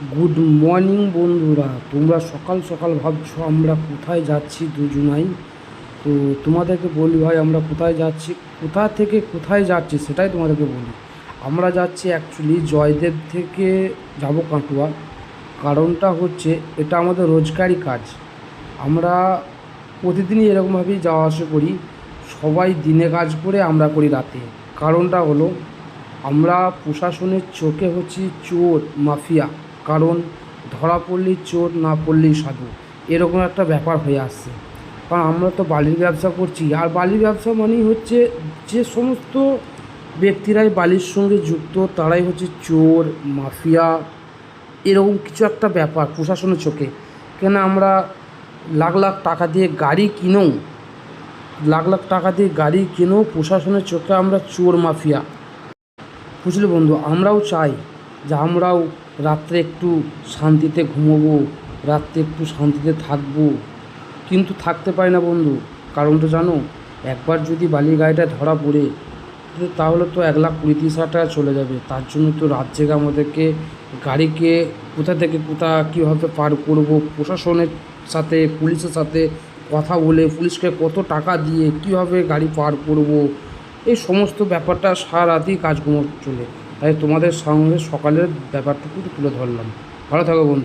Good morning বন্ধুরা। তোমরা সকাল সকাল ভাবছ আমরা কোথায় যাচ্ছি দুজনাই? তো তোমাদেরকে বলি ভাই, আমরা কোথায় যাচ্ছি? কোথা থেকে কোথায় যাচ্ছি সেটাই তোমাদেরকে বলি। আমরা যাচ্ছি অ্যাকচুয়ালি জয়দেব থেকে যাব কাটোয়া। কারণটা হচ্ছে এটা আমাদের রোজগারি কাজ। আমরা প্রতিদিনই এরকমভাবেই যাওয়া আসা করি। সবাই দিনে কাজ করে আমরা করি রাতে। কারণটা হলো আমরা প্রশাসনের চোখে হচ্ছি চোর, মাফিয়া। কারণ ধরা পড়লেই চোর, না পড়লেই সাধু। এরকম একটা ব্যাপার হয়ে আসছে। কারণ আমরা তো বালির ব্যবসা করছি। আর বালির ব্যবসা মানেই হচ্ছে যে সমস্ত ব্যক্তিরাই বালির সঙ্গে যুক্ত, তারাই হচ্ছে চোর, মাফিয়া, এরকম কিছু একটা ব্যাপার প্রশাসনের চোখে। কেন আমরা লাখ লাখ টাকা দিয়ে গাড়ি কিনেও, লাখ লাখ টাকা দিয়ে গাড়ি কিনেও প্রশাসনের চোখে আমরা চোর, মাফিয়া। বুঝলে বন্ধু, আমরাও চাই যে আমরাও রাত্রে একটু শান্তিতে ঘুমোবো, রাত্রে একটু শান্তিতে থাকব। কিন্তু থাকতে পারি না বন্ধু, কারণটা জানো? একবার যদি বালির গাড়িটা ধরা পড়ে তাহলে তো এক লাখ কুড়ি তিরিশ হাজার টাকা চলে যাবে। তার জন্য তো রাত জেগে আমাদেরকে গাড়িকে কোথা থেকে কোথা কীভাবে পার করব, প্রশাসনের সাথে, পুলিশের সাথে কথা বলে, পুলিশকে কত টাকা দিয়ে কীভাবে গাড়ি পার করব, এই সমস্ত ব্যাপারটা সারা রাতই কাজকর্ম চলে। তাই তোমাদের সঙ্গে সকালের ব্যাপারটুকু তুলে ধরলাম। ভালো থাকো বন্ধু।